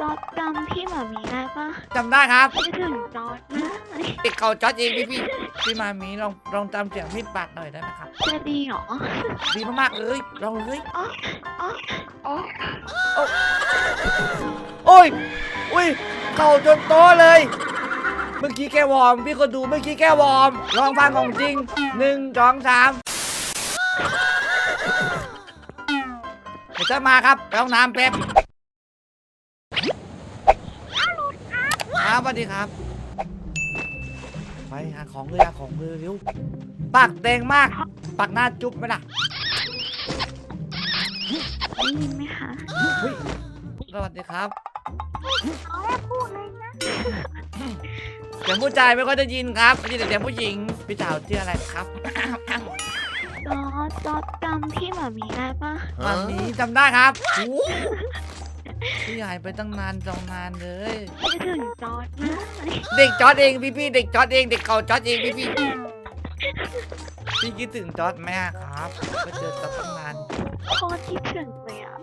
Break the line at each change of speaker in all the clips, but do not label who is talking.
จอดจำพี่หมามีได้ปะ
จำได้ครับ
คิดถึงจอดนะ
เด็กเขาจอดเองพี่พี่พี่มามีลองลองจำเสียงมีดบาดหน่อยได้ไหมครับ
จะดีเหรอ
ดีมากๆเลยลองเลย
อ๋ออ๋ออ๋อ
โอ้ยอุ้ยเข่าจนโตะเลย เมื่อกี้แค่วอร์มพี่คนดูเมื่อกี้แค่วอร์มลองฟังของจริงหนึ่งสองสามเดี๋ยวจะมาครับไปห้องน้ำแป๊บ ครับสวัสดีครับ ไปหาของเลยหาของเลยเร็วปากแดงมาก ปากหน้าจุ๊บไหมล่ะ
ได้ยินไหมคะ
เฮ้ยสวัสดีครับ
เอาแม่พูดเลยนะ
เสียงผู้ชายไม่ค่อยได้ยินครับได้ยินแต่เสียงผู้หญิงพี่สาวชื่ออะไรครับ
จอดจอดจำพี่หมามีได้ปะ
วันนี้จำได้ครับโอ้ พี่หายไปตั้งนานสองนานเลย
คิดถึงจอดนะ
เด็กจอร์ดเองพี่พี่เด็กจอร์ดเองเด็กเขาจอร์ดเองพี่พี่พี่คิดถึงจอร์ดไหมอะครับก็เจอจอร์ดตั้งนาน
โคตรคิดถึงเลยอะ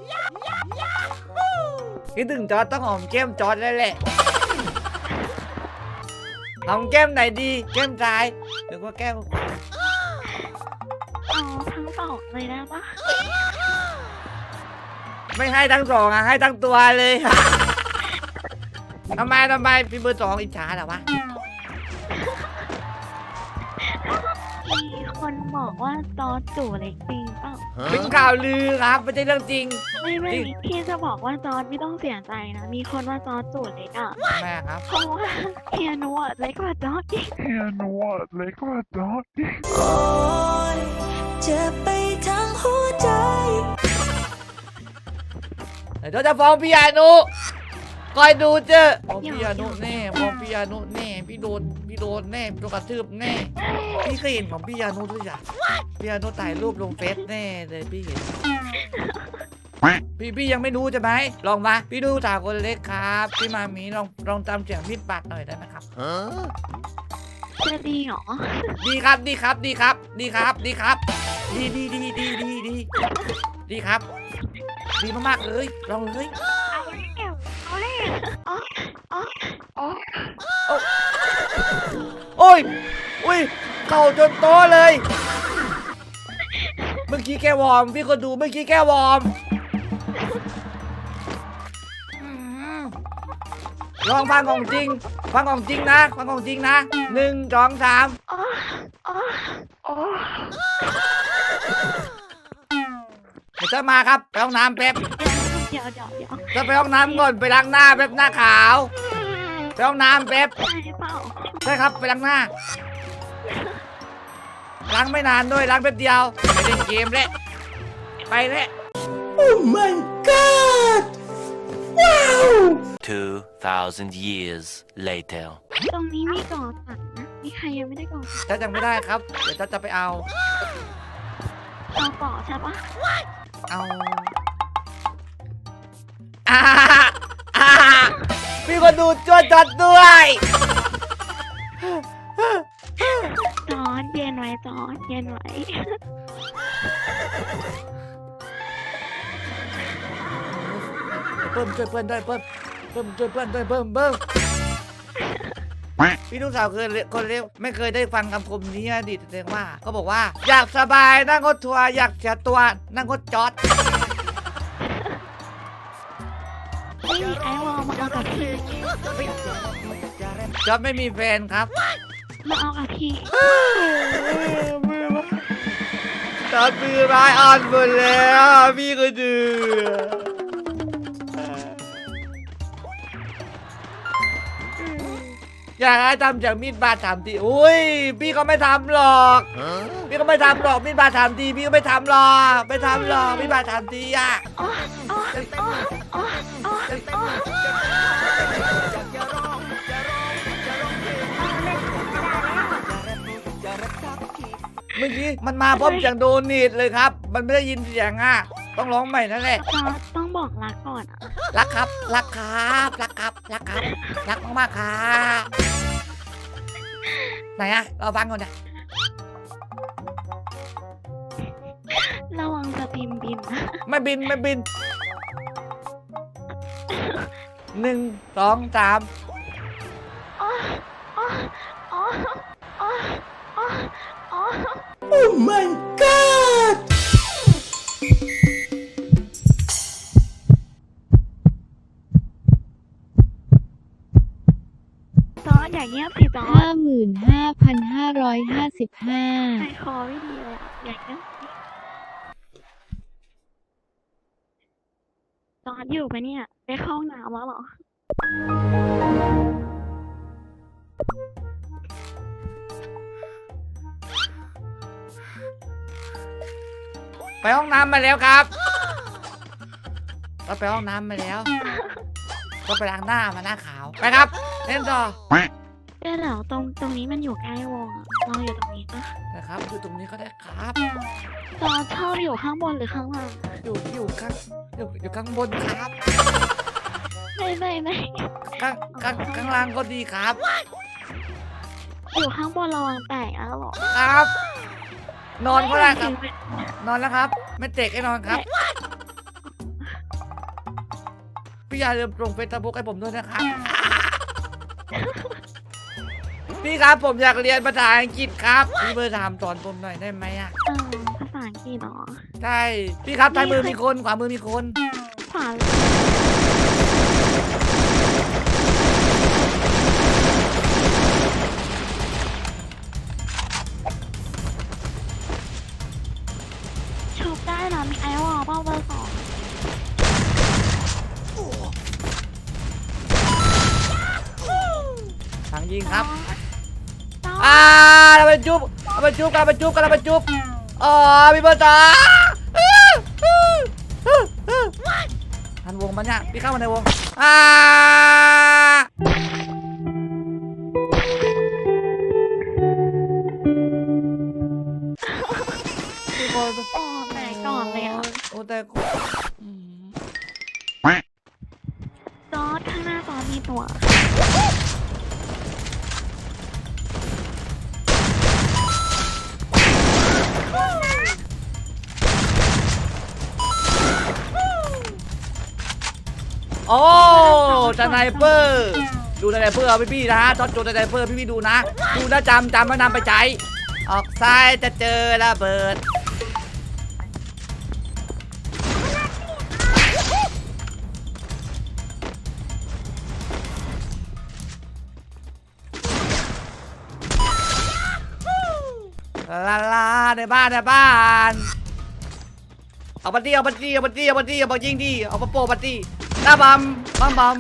คิดถึงจอร์ดต้องหอมแก้มจอร์ดแล้วแหละหอมแก้มไหนดีแก้มซ้ายหรือว่าแก้มขวา
เอาทั้งสองเลยได้ปะ
ไม่ให้ทั้งสองอะให้ทั้งตัวเลยทำไมทำไมพี่เบอร์สองอิจฉาเหรอวะ
มีคนบอกว่าจอดจู่เล็กจริงเปล่า
เป็นข่าวลือครับไม่ใช่เรื่องจริง
ไม่ไม่
จริง
พี่จะบอกว่าจอดไม่ต้องเสียใจนะ มีคนว่าจอดจู่เล็กอะ
ทำไมอะครับ
เพราะว่าเฮียหนูอะเล็กกว่าจอดอีก
เฮียหนวดเล็กกว่าจอร์ดอีก
โอ้ยเจ็บไป
เดี๋ยวจะฟ้องพี่อานุคอยดูเจอฟ้องพี่อานุแน่ฟ้องพี่อานุแน่ พี่โดน พี่โดนแน่โดนกระทืบแน่ พี่เคยเห็นของพี่อานุด้วยจ้ะพี่อานุถ่ายรูปลงเฟซแน่เลยพี่เห็น พี่พี่ยังไม่รู้ใช่ไหมลองมา พี่ดูสาวคนเล็กครับ พี่มามีลองลองจำเสียงพี่ปัดหน่อยได้ไหมครับ
จะดีเหรอ
ดีครับดีครับดีครับ ดีครับดีครับ ดีดีดีดีดีดีดีครับ ดีมากๆเลยลองเลย
เอาแล้วเอาแล้วอ๋ออ๋ออ๋อ
โอ้ยอุ้ยเข่าจนโตะเลย เมื่อกี้แค่วอร์มพี่คนดูเมื่อกี้แค่วอร์มอืมลองฟังของจริง ฟังของจริงนะ ฟังของจริงนะหนึ่งสองสาม
อ๋ออ๋ออ๋อ
เดี๋ยวจะมาครับไปห้องน้ำแป๊บ
เดี๋ยวเดี๋ยวเดี๋ยว
จะไปห้องน้ำก่อนไปล้างหน้าแป๊บหน้าขาวไปห้องน้ำแป๊บ
ใช่เปล่า
ใช่ครับไปล้างหน้าล้างไม่นานด้วยล้างแป๊บเดียวไปเล่นเกมแล้วไปแล้ว
Oh my god
2,000 years later.
ตรงนี้มีก่อสัตว์นะมีใครยังไม่ได้ก่อสัตว์
จะจำไม่ได้ครับ เดี๋ยวจะจะไปเอา
เอาก่อใช่ปะ
เอาอ่าอ่ามีคนดูจวดจัดด้วย
จอดเย็นไว้จอดเย็นไว้
เพิ่มช่วยเพื่อนด้วยเพิ่มเพิ่มช่วยเพื่อนด้วยเพิ่มเพิ่ม พี่ลูกสาวเคือคนเล็กไม่เคยได้ฟังคำคมนี้อดีตแสดงว่าเขาบอกว่า อยากสบายนั่งรถทัวร์อยากเสียตัวนั่งรถจอด
ไม่มีไอวอลมาเอากับพี่
จอดไม่มีแฟนครับ
มาเอากับพี่
จอดมือร้ายอ่อนหมดแล้วพี่ก็ดื้อ อยากให้ทำจากมีดบาดสามทีอุ้ย พี่ก็ไม่ทำหรอก พี่ก็ไม่ทำหรอกมีดบาดสามทีพี่ก็ไม่ทำหรอกไม่ทำหรอกมีดบาดสามทีอะ
อ๋ออ๋ออ๋ออ๋ออ๋ออ๋อ
เมื่อกี้มันมาพร้อมเสียงโดนีดเลยครับ มันไม่ได้ยินเสียงอะ ต้องร้องใหม่นั่นแหละ
จอดต้อง บอกรักก่อนอะ
รักครับ รักครับรักครับรักครับรักมากๆครับไหนอะเราฟังก่อนนะ
ระวังสตรีมบินนะ
ไม่บินไม่บินหนึ่งสองสาม
อ๋ออ๋ออ๋ออ๋ออ๋ออ๋อ อร์ดอย่าเงียบสิจอร์
ห้า
ด
หมื่นห้าพันห้าร้อยห้าสิบห้า
ใจคอไม่ดีเลยอะอย่าเงียบสิจอร์ดอยู่ปะเนี่ยไปเข้าห้องน้ำแล้วเหรอ
ไปห้องน้ำมาแล้วครับ ก็ไปห้องน้ำมาแล้ว ก็ไปล้างหน้ามาหน้าขาว ไปครับ เล่นต่อ
เดี๋ยวเดี๋ยวตรงตรงนี้มันอยู่ใกล้วงอะเราอยู่ตรงนี้ปะ
นะครับอยู่ตรงนี้ก็ได้ครับ
จอร์ดชอบอยู่ข้างบนหรือข้างล่าง
อยู่อยู่ข้างอยู่อยู่ข้างบนครับ
ไม่ไม่ไม่
ข้างข้างข้างล่างก็ดีครับ
อยู่ข้างบนระวังแตกแล้วเหรอ
ครับ นอนก็ได้ครับ
ไม่
นอนแล้วครับ ไม่เตะให้นอนครับพี่อย่าลืมส่งเฟซบุ๊กให้ผมด้วยนะครับ พี่ครับผมอยากเรียนภาษาอังกฤษครับพี่เบอร์ถามสอนผมหน่อยได้ไหมอะ
เออภาษาอังกฤษเหรอ
ใช่พี่ครับซ้ายมือมีคนขวามือมีคน
ขวา จุ๊
บเราไปจุ๊บกันเราไปจุ๊บกันเราไปจุ๊บอ๋อพี่เบอร์ตาทันวงมันเนี่ยพี่เข้ามาในวงอ่า
โอ้
สไนเปอร์ดูสไนเปอร์เอาพี่ๆนะตอนโจสไนเปอร์พี่ๆดูนะดูนะจำจำแล้วนำไปใช้ออกซ้ายจะเจอระเบิดลาลาในบ้านในบ้าน เอาบัตตี้เอาบัตตี้เอาบัตตี้เอาบัตตี้เอาบัตยิงดีเอาปะโปบัตตี้ หน้าบัมบัมบัม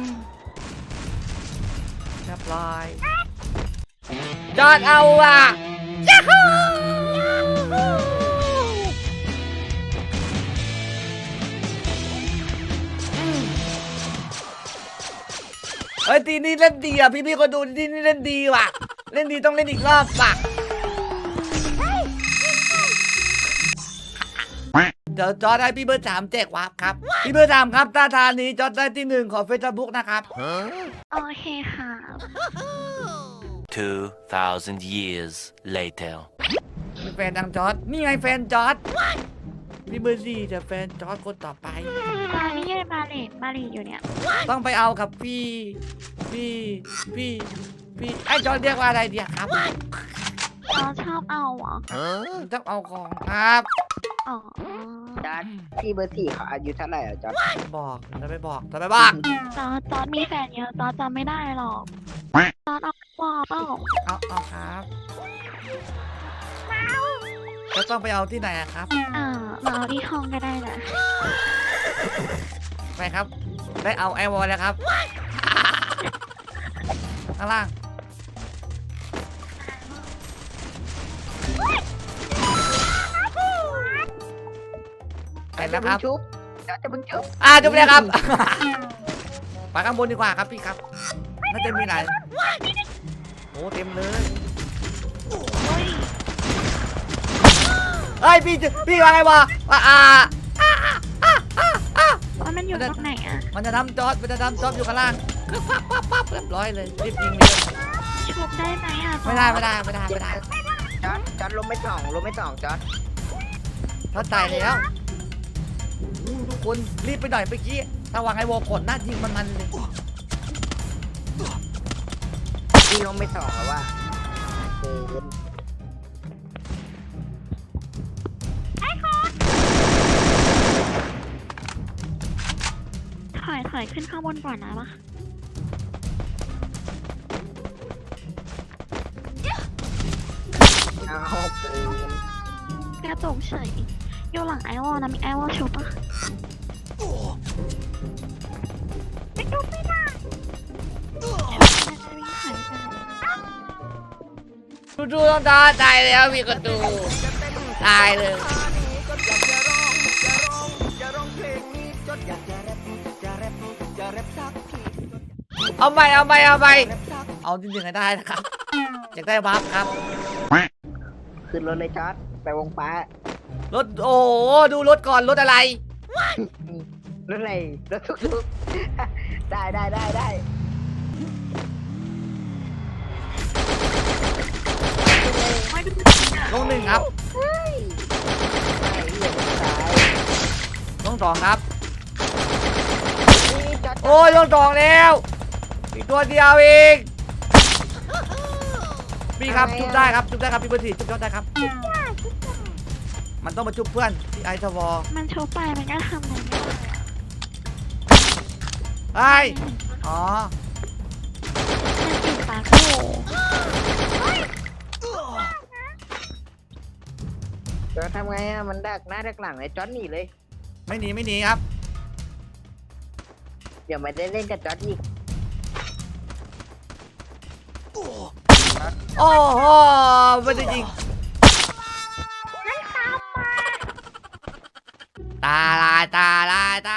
เรียบร้อยจอดเอาอะยัฮูเฮ้ยทีนี้เล่นดีอะพี่พี่ก็ดูทีนี้เล่นดีว่ะ เล่นดีต้องเล่นอีกรอบว่ะ เดี๋ยวจอร์ดให้พี่เบอร์สามแจกวาร์ปครับ พี่เบอร์สามครับตาทานนี้จอร์ดได้ที่หนึ่งของเฟซบุ๊กนะครับ
โอเคค่ะ
2,000 years later.
มีแฟนดังจอร์ดนี่ไงแฟนจอร์ดพี่เบอร์สี่จะแฟนจอร์ดคนต่อไป
ตอนนี้ยืนบาเลตบาเลตอยู่เนี่ย
ต้องไปเอากับพี่ พี่ พี่ พี่ ไอ้จอร์ดเรียกว่าอะไรเดียครับ
จอร์ดชอบเอาเหรอ
ต้องเอาของครับ
อ๋อ
จอร์ดพี่เบอร์สี่เขาอายุเท่าไหร่อะจอร์ด
บอกจะไปบอกจะไปบอก
จอร์ดจอร์ดมีแฟนเยอะจอร์ดจำไม่ได้หรอกจอร์ดเอาวอเปล่า
เอาเอาครับจะต้องไปเอาที่ไหนอะครับ
อ่ามาเอาที่ห้องก็ได้นะ
ไปครับ ได้เอาไอวอลแล้วครับข้างล่าง ไปแล้วครับ
ชุบจอร์ดจะเพิ่งชุบ
อ่าจบเลยครับไปข้างบนดีกว่าครับพี่ครับน่าจะมีไหนโอ้เต็มเลย
เฮ้ย
เฮ้ยพี่พี่ว่าไงวะว่าอ่า
ว่ามันอยู่ตรงไหนอะ
มันจะทำจอดมันจะทำจอดอยู่ข้างล่างก็ปั๊บปั๊บปั๊บเรียบร้อยเลยรีบยิงเลย
ชุบได้ไหมอะจอ
ไม่ได้ไม่ได้ไม่ได้ไม่ได้
จอร์ดจอร์ดลมไม่สองลมไม่สองจอร์ด
เขาตายแล้วอู้ ทุกคนรีบไปหน่อยเมื่อกี้ระวังไอ้วอลกดหน้ายิงมันมันเลย
พี่ลงไปสองแล้วว่าเกิน
ถอยถอยขึ้นข้างบนก่อนนะวะ
เอาเกิน
กระจกเฉย อยู่หลังไอวอลนะมีไอวอลชุบปะไม่ดูไม่ได้ชุบมันจะวิ่งหายไปไหน
ดูดูต้องตาตายแล้วมีกระตูตายเลยเอาไปเอาไปเอาไปเอาจริงๆให้ได้นะครับอยากได้บัฟครับ
ขึ้นรถเลยจอดไปวงฟ้า ร
ถโอ้โหดูรถก่อนรถอะไร
รถอะไรรถทุกๆได้ได้ได้ได้
ไม่ดู
ลงหนึ่งครับ
ไอ้เหี้ยมันตาย
ลงสองครับ
นี่จอด
โอ้ยลงสองแล้ว อีกตัวเดียวเองพี่ครับจุบได้ครับจุบได้ครับพี่เบอร์สี่จุบได้ครับ มันต้องมาจุบเพื่อนที่ไอทวอ
มันชุบไปมันก็ทำอะไรไม่ได้อะ
ไอ้ยอ๋อ
มันติดปากโห
จอดทำไงอะมันดักหน้าดักหลังเลยจอดหนีเลย
ไม่หนีไม่หนีครับ
เดี๋ยวไม่ได้เล่นกับจอดอีก
โอ้โหไม่ได้ยิง ตาลายต